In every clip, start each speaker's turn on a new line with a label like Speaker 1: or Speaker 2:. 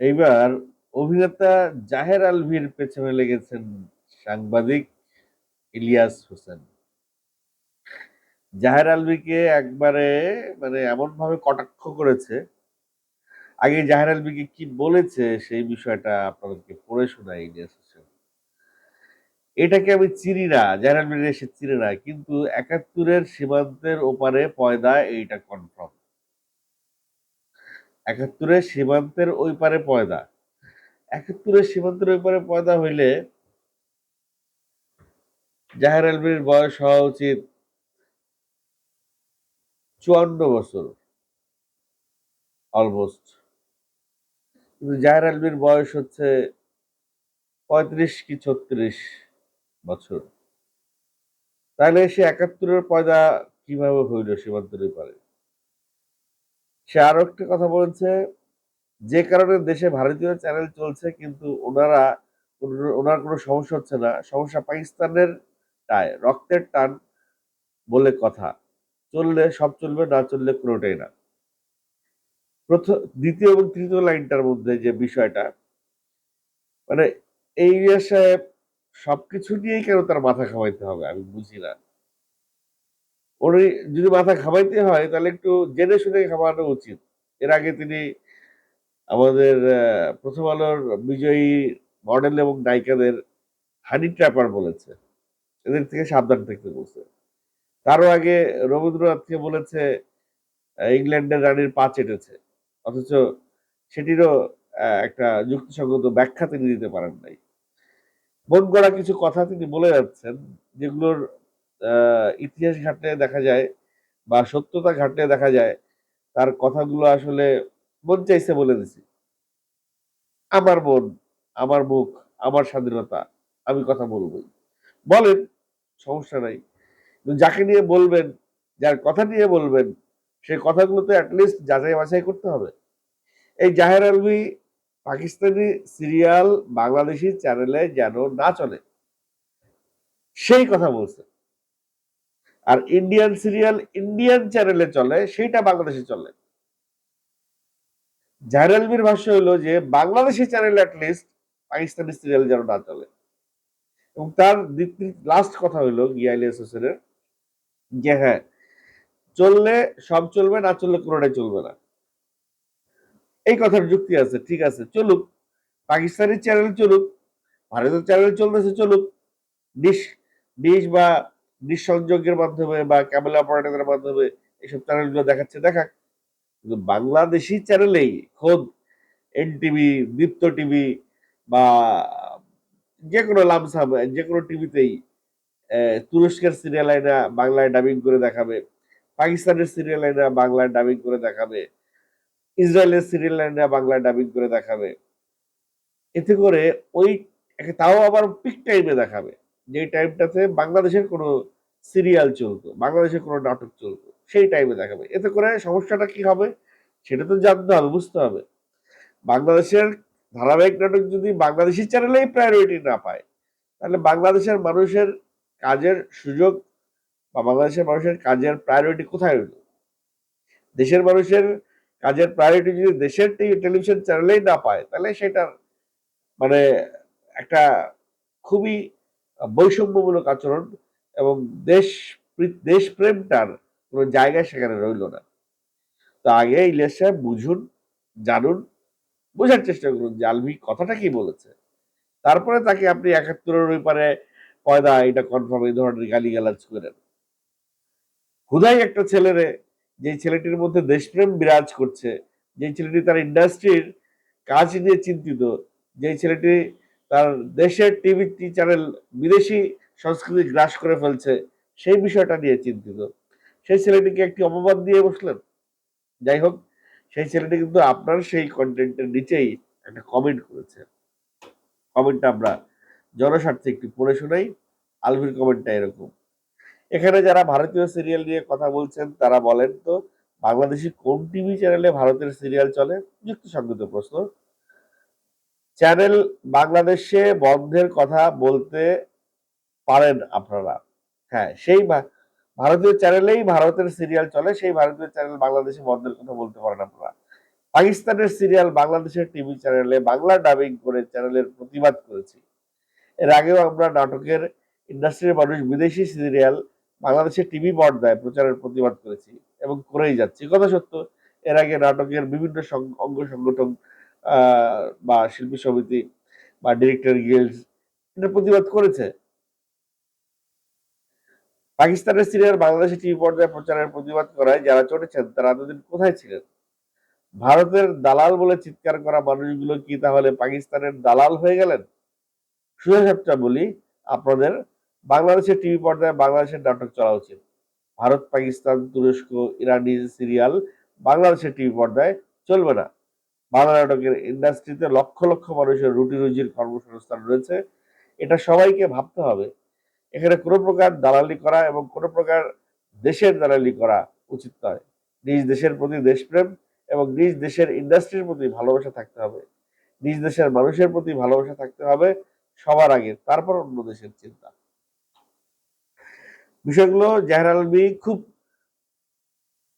Speaker 1: এইবার অভিনেতা জাহের আলভির পেছনে লেগেছেন সাংবাদিক ইলিয়াস হোসেন। জাহের আলভিকে একবারে মানে এমন ভাবে কটাক্ষ করেছে। আগে জাহের আলভিকে কি বলেছে সেই বিষয়টা আপনাদেরকে পড়ে শোনায় ইলিয়াস হোসেন। এটাকে আমি চিনি না, জাহের আলভির এসে চিনি না, কিন্তু একাত্তরের সীমান্তের ওপারে পয়দা এইটা কনফার্ম একাত্তরের সীমান্তের ওই পারে পয়দা। একাত্তরের সীমান্তের ওই পারে পয়দা হইলে জাহের আলভির বয়স হওয়া উচিত চুয়ান্ন বছর অলমোস্ট কিন্তু জাহের আলভির বয়স হচ্ছে পঁয়ত্রিশ কি ছত্রিশ বছর। তাহলে সে একাত্তরের পয়দা কীভাবে হইল সীমান্তের পারে? সে আরও একটা কথা বলেছে, যে কারণে দেশে ভারতীয় চ্যানেল চলছে, কিন্তু ওনারা ওনার কোনো সমস্যা হচ্ছে না। সমস্যা পাকিস্তানের টায়, রক্তের টান বলে কথা। চললে সব চলবে, না চললে কোনোটাই না। প্রথম দ্বিতীয় এবং তৃতীয় লাইনটার মধ্যে যে বিষয়টা মানে এই সাহেব সবকিছু নিয়েই কেন তার মাথা খাওয়াইতে হবে আমি বুঝি না। উনি যদি মাথা খাওয়াইতে হয়, তাহলে একটু জেনে শুনে খাওয়ানো উচিত। এর আগে তিনি আমাদের প্রথম আলোর বিজয়ী মডেল এবং নায়িকাদের হানি ট্র্যাপার বলেছে। এদের থেকে সাবধান থাকতে বলছে। তারও আগে রবীন্দ্রনাথকে বলেছে ইংল্যান্ডের রানীর পা চেটেছে। অথচ সেটিরও একটা যুক্তিসঙ্গত ব্যাখ্যা তিনি দিতে পারেন নাই। মন গড়া কিছু কথা তিনি বলে যাচ্ছেন, যেগুলোর ইতিহাস ঘাটলে দেখা যায় বা সত্যতা ঘাটলে দেখা যায়, তার কথাগুলো আসলে মন চাইছে বলে দিছি। আমার মন, আমার মুখ, আমার স্বাধীনতা, আমি কথা বলবই। বলেন, সমস্যা নাই। যাকে নিয়ে বলবেন, যার কথা নিয়ে বলবেন সেই কথাগুলো তো অ্যাটলিস্ট যাচাই বাছাই করতে হবে। এই জাহের আলভি পাকিস্তানি সিরিয়াল বাংলাদেশি চ্যানেলে যেন না চলে, সেই কথা বলছে। আর ইন্ডিয়ান সিরিয়াল ইন্ডিয়ান চ্যানেলে চলে, সেইটা বাংলাদেশে চলে। জাহের আলমির ভাষ্য হলো যে, Bangladeshi channel at least Pakistani serial যেন না চলে। এবং তার লাস্ট কথা হইল গিয়াইলিয়াস হোসেনের যে হ্যাঁ চললে সব চলবে, না চললে কোনোটাই চলবে না। এই কথার যুক্তি আছে, ঠিক আছে, চলুক। পাকিস্তানি চ্যানেল চলুক, ভারতের চ্যানেল চলতেছে, চলুক। ডিশ ডিশ বা ডিশ সংযোগের মাধ্যমে বা ক্যাবেল অপারেটরের মাধ্যমে এইসব চ্যানেলগুলো দেখাচ্ছে। দেখাক কিন্তু বাংলাদেশি চ্যানেলেই খোদ এন টিভি দীপ্ত টিভি বা যে কোনো লামসাম যে কোনো টিভিতেই তুরস্কের সিরিয়াল আইনা বাংলায় ডাবিং করে দেখাবে, পাকিস্তানের সিরিয়াল আইনা বাংলায় ডাবিং করে দেখাবে, ইসরায়েলের সিরিয়াল আইনা বাংলায় ডাবিং করে দেখাবে। এতে করে ওই, তাও আবার পিক টাইমে দেখাবে। যে টাইমটাতে বাংলাদেশের কোনো সিরিয়াল চলতো, বাংলাদেশের কোনো নাটক চলতো, সেই টাইমে দেখাবে। এতে করে সমস্যাটা কি হবে? সেটা তো জানতে হবে, বুঝতে হবে। বাংলাদেশের ধারাবাহিক নাটক যদি বাংলাদেশি চ্যানেলেই প্রায়োরিটি না পায়, তাহলে বাংলাদেশের মানুষের কাজের সুযোগ বা বাংলাদেশের মানুষের কাজের প্রায়োরিটি কোথায় হইল? দেশের মানুষের কাজের প্রায়োরিটি যদি দেশের টেলিভিশন চ্যানেলেই না পায়, তাহলে সেটার মানে একটা খুবই বৈষম্যমূলক আচরণ এবং দেশ দেশপ্রেমটার কোনো জায়গা সেখানে রইল না। তো আগে ইলিয়াস সাহেব বুঝুন, জানুন, বোঝার চেষ্টা করুন যে আলভি কথাটা কি বলেছে। তারপরে তাকে আপনি একাত্তরের ওই পারে পয়দা, এটা কনফার্ম এই ধরনের গালি গালাজ করেন হুদাই একটা ছেলেরে যে ছেলেটির মধ্যে দেশপ্রেম বিরাজ করছে যে ছেলেটি তার ইন্ডাস্ট্রির কাজ নিয়ে চিন্তিত যে ছেলেটি তার দেশের টিভি চ্যানেল বিদেশি সংস্কৃতি গ্রাস করে ফেলছে, সেই বিষয়টা নিয়ে চিন্তিত। সেই ছেলেটিকে একটি অপবাদ দিয়ে বসলেন? যাই হোক, সেই ছেলেটি কিন্তু আপনার সেই কন্টেন্টের নিচেই একটা কমেন্ট করেছে। কমেন্টটা আমরা জনস্বার্থে একটু পড়ে শোনাই, আলভির কমেন্টটা এরকম। এখানে যারা ভারতীয় সিরিয়াল নিয়ে কথা বলছেন, তারা বলেন তো, বাংলাদেশি কোন টিভি চ্যানেলে ভারতের সিরিয়াল চলে? যুক্তিসঙ্গত প্রশ্ন। চ্যানেল বাংলাদেশে বন্ধের কথা বলতে পারেন আপনারা। হ্যাঁ সেই ভারতীয় চ্যানেলেই ভারতের সিরিয়াল চলে, সেই ভারতীয় চ্যানেল বাংলাদেশে বন্ধের কথা বলতে পারেন আপনারা। পাকিস্তানের সিরিয়াল বাংলাদেশের টিভি চ্যানেলে বাংলা ডাবিং করে চ্যানেলের প্রতিবাদ করেছি। এর আগেও আমরা নাটকের ইন্ডাস্ট্রির মানুষ, বিদেশি সিরিয়াল বাংলাদেশের টিভি পর্দায় প্রচারের প্রতিবাদ করেছি এবং করেই যাচ্ছি। কথা সত্য, এর আগে নাটকের বিভিন্ন অঙ্গ সংগঠন বা শিল্পী সমিতি বা ডিরেক্টর গিল্ড এটা প্রতিবাদ করেছে। পাকিস্তানের সিরিয়াল বাংলাদেশে টিভি পর্দায় প্রচারের প্রতিবাদ করায় যারা চটেছেন তারা এতদিন কোথায় ছিলেন? ভারতের দালাল বলে চিৎকার করা মানুষগুলো কি তাহলে পাকিস্তানের দালাল হয়ে গেলেন? সোজা বলি, আপনাদের বাংলাদেশের টিভি পর্দায় বাংলাদেশের নাটক চলা উচিত। ভারত, পাকিস্তান, তুরস্ক, ইরানি, সিরিয়াল বাংলাদেশের টিভি পর্দায় চলবে না। বাংলা নাটকের ইন্ডাস্ট্রিতে লক্ষ লক্ষ মানুষের রুটি রুজির কর্মসংস্থান রয়েছে। এটা সবাইকে ভাবতে হবে। এখানে কোনো প্রকার দালালি করা এবং কোনো প্রকার দেশের দালালি করা উচিত নয়। নিজ দেশের প্রতি দেশপ্রেম এবং নিজ দেশের ইন্ডাস্ট্রির প্রতি ভালোবাসা থাকতে হবে। নিজ দেশের মানুষের প্রতি ভালোবাসা থাকতে হবে সবার আগে, তারপর অন্য দেশের চিন্তা। বিষয়গুলো জাহের আলমী খুব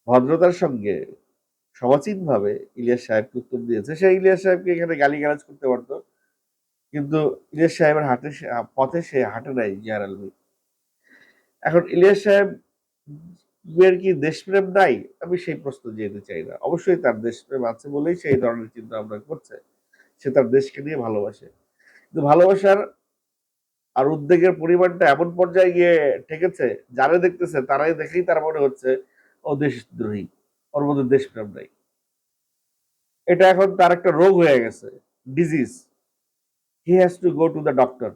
Speaker 1: ভদ্রতার সঙ্গে সমাচীন ভাবে ইলিয়াস সাহেবকে উত্তর দিয়েছে। সে ইলিয়াস সাহেবকে এখানে গালিগালাজ করতে পারতো, কিন্তু ইলিয়াস সাহেবের হাটে পথে সে হাঁটে নাই জাহার আলমী। এখন ইলিয়াস সাহেব এর কি দেশপ্রেম নাই? আমি সেই প্রশ্ন যেতে চাই না। অবশ্যই তার দেশপ্রেম আছে বলেই সেই ধরনের চিন্তা ভাবনা করছে। সে তার দেশকে নিয়ে ভালোবাসে। কিন্তু ভালোবাসার আর উদ্বেগের পরিমাণটা এমন পর্যায়ে গিয়ে ঠেকেছে, যারা দেখতেছে তারাই দেখেই তার মনে হচ্ছে, ও দেশদ্রোহী। ওর মধ্যে দেশপ্রেম নাই। এটা এখন তার একটা রোগ হয়ে গেছে disease he has to go to the doctor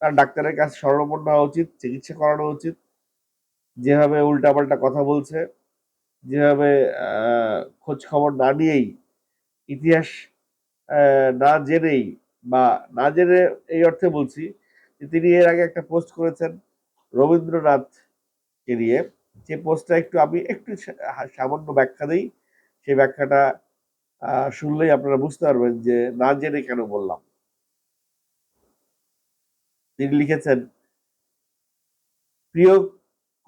Speaker 1: তার ডাক্তারের কাছে স্মরণপন্ন হওয়া উচিত, চিকিৎসা করানো উচিত। যেভাবে উল্টাপাল্টা কথা বলছে, যেভাবে খোঁজ খবর না নিয়েই, ইতিহাস না জেনেই বা না জেনে এই অর্থে বলছি যে তিনি এর আগে একটা পোস্ট করেছেন রবীন্দ্রনাথকে নিয়ে। যে পোস্টটা একটু আমি একটু সামান্য ব্যাখ্যা দিই, সেই ব্যাখ্যাটা শুনলেই আপনারা বুঝতে পারবেন যে না জেনে কেন বললাম। তিনি লিখেছেন, প্রিয়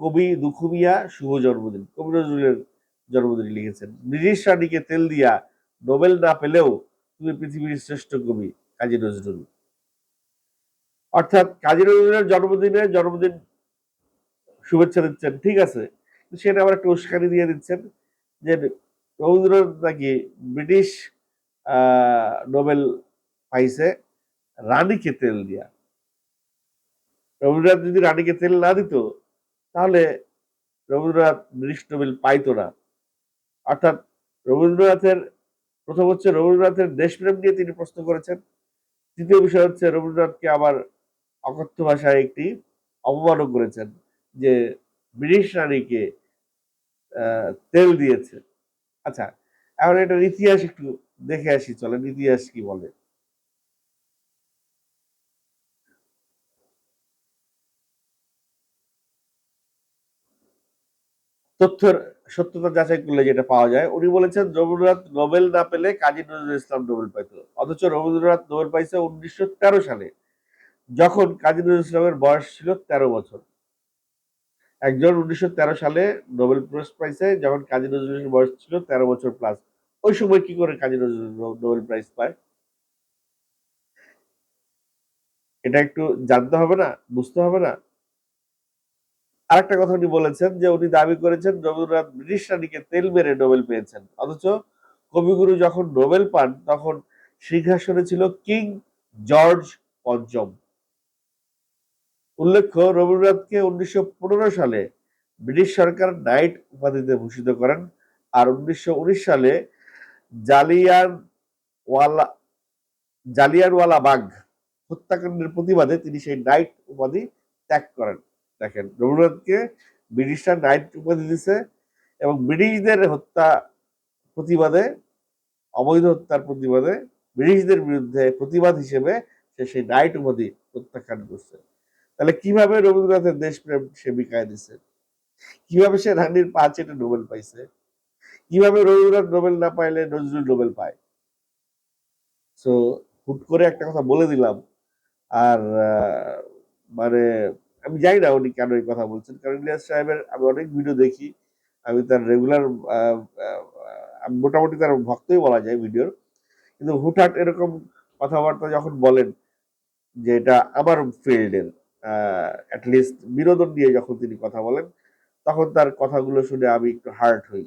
Speaker 1: কবি দুখুমিয়া শুভ জন্মদিন। কবি নজরুলের জন্মদিন লিখেছেন, ব্রিটিশ রানীকে তেল দিয়া নোবেল না পেলেও তুমি পৃথিবীর শ্রেষ্ঠ কবি কাজী নজরুল। অর্থাৎ কাজী নজরুলের জন্মদিনে জন্মদিন শুভেচ্ছা দিচ্ছেন, ঠিক আছে? সেটা আবার একটা উস্কানি দিয়ে দিচ্ছেন যে রবীন্দ্রনাথ নাকি ব্রিটিশ নোবেল পাইছে রানীকে তেল দিয়া। রবীন্দ্রনাথ যদি রানীকে তেল না দিত, তাহলে রবীন্দ্রনাথ ব্রিটিশ নোবেল পাইতো না। অর্থাৎ রবীন্দ্রনাথের, প্রথম হচ্ছে রবীন্দ্রনাথের দেশপ্রেম নিয়ে তিনি প্রশ্ন করেছেন। দ্বিতীয় বিষয় হচ্ছে রবীন্দ্রনাথকে আবার অকথ্য ভাষায় একটি অপমানও করেছেন। যে ব্রিটিশ রানীকে তেল দিয়েছে। আচ্ছা এখন এটার ইতিহাস একটু দেখে আসি, চলেন ইতিহাস কি বলে। তথ্যের সত্যতা যাচাই করলে যেটা পাওয়া যায়, উনি বলেছেন, রবীন্দ্রনাথ নোবেল না পেলে কাজী নজরুল ইসলাম নোবেল পাইত। অথচ রবীন্দ্রনাথ নোবেল পাইছে উনিশশো তেরো সালে, যখন কাজী নজরুল ইসলামের বয়স ছিল তেরো বছর। একজন উনিশশো তেরো সালে নোবেল প্রাইজ পাইছে, যখন কাজী নজরুলের বয়স ছিল তেরো বছর প্লাস ওই সময় কি করে কাজী নজরুল নোবেল প্রাইজ পায়? এটা একটু জানতে হবে না? বুঝতে হবে না? আরেকটা কথা উনি বলেছেন যে, উনি দাবি করেছেন রবীন্দ্রনাথ ব্রিটিশ রানীকে তেল মেরে নোবেল পেয়েছেন। অথচ কবিগুরু যখন নোবেল পান, তখন সিংহাসনে ছিল কিং জর্জ পঞ্চম। উল্লেখ্য রবীন্দ্রনাথকে উনিশশো পনেরো সালে ব্রিটিশ সরকার নাইট উপাধিতে ভূষিত করেন আর উনিশশো উনিশ সালে জালিয়ানওয়ালা জালিয়ানওয়ালা বাঘ হত্যাকাণ্ডের প্রতিবাদে তিনি সেই নাইট উপাধি ত্যাগ করেন। দেখেন রবীন্দ্রনাথকে ব্রিটিশরা নাইট উপাধি দিছে এবং ব্রিটিশদের হত্যা প্রতিবাদে, অবৈধ হত্যার প্রতিবাদে ব্রিটিশদের বিরুদ্ধে প্রতিবাদ হিসেবে সে সেই নাইট উপাধি প্রত্যাখ্যান করছে। তাহলে কীভাবে রবীন্দ্রনাথের দেশপ্রেম সে বিকায় দিছে? কীভাবে সে রানীর পা চেটে নোবেল পাইছে? কীভাবে রবীন্দ্রনাথ নোবেল না পাইলে নজরুল নোবেল পায়? সো হুট করে একটা কথা বলে দিলাম। আর মানে আমি জানি না উনি কেন এই কথা বলছেন। কারণ ইলিয়াস সাহেবের আমি অনেক ভিডিও দেখি। আমি তার রেগুলার মোটামুটি তার ভক্তই বলা যায় ভিডিওর কিন্তু হুটহাট এরকম কথাবার্তা যখন বলেন যে এটা আমার ফিল্ডের অ্যাটলিস্ট বিনোদন নিয়ে যখন তিনি কথা বলেন, তখন তার কথাগুলো শুনে আমি একটু হার্ট হই।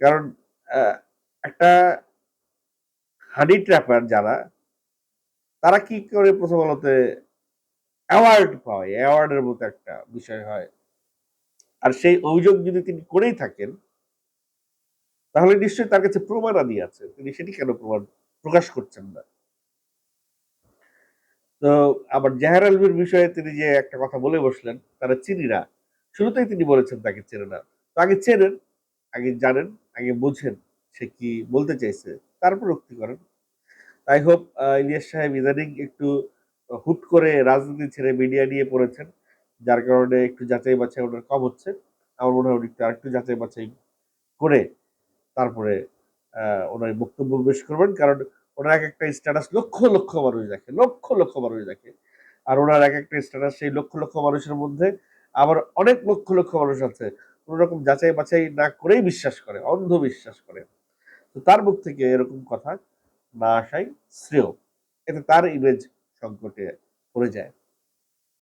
Speaker 1: কারণ একটা হানি ট্র্যাপার যারা, তারা কি করে প্রথম আলোতে অ্যাওয়ার্ড পায়? অ্যাওয়ার্ডের মতো একটা বিষয় হয়। আর সেই অভিযোগ যদি তিনি করেই থাকেন, তাহলে নিশ্চয়ই তার কাছে প্রমাণ প্রমাণাদি আছে। তিনি সেটি কেন প্রমাণ প্রকাশ করছেন না? তো আবার জাহের আলমের বিষয়ে তিনি যে একটা কথা বলে বসলেন, তারা চিনি না। শুরুতেই তিনি বলেছেন তাকে চেনে না। তো আগে চেনেন, আগে জানেন, আগে বুঝেন সে কি বলতে চাইছে, তারপর উক্তি করেন। আই হোপ ইলিয়াস সাহেব ইদানিং একটু হুট করে রাজনীতি ছেড়ে মিডিয়া নিয়ে পড়েছেন, যার কারণে একটু যাচাই বাছাই ওনার কম হচ্ছে। আমার মনে হয় একটু আরেকটু যাচাই বাছাই করে তারপরে ওনার বক্তব্য পেশ করবেন। কারণ ওনার এক একটা স্ট্যাটাস লক্ষ লক্ষ মানুষ দেখে, লক্ষ লক্ষ মানুষ দেখে। আর ওনার এক একটা স্ট্যাটাস সেই লক্ষ লক্ষ মানুষের মধ্যে আবার অনেক লক্ষ লক্ষ মানুষ আছে। কোনো রকম যাচাই বাছাই না করেই বিশ্বাস করে অন্ধ বিশ্বাস করে। তো তার মুখ থেকে এরকম কথা না আসাই শ্রেয়। এতে তার ইমেজ সংকটে পড়ে যায়।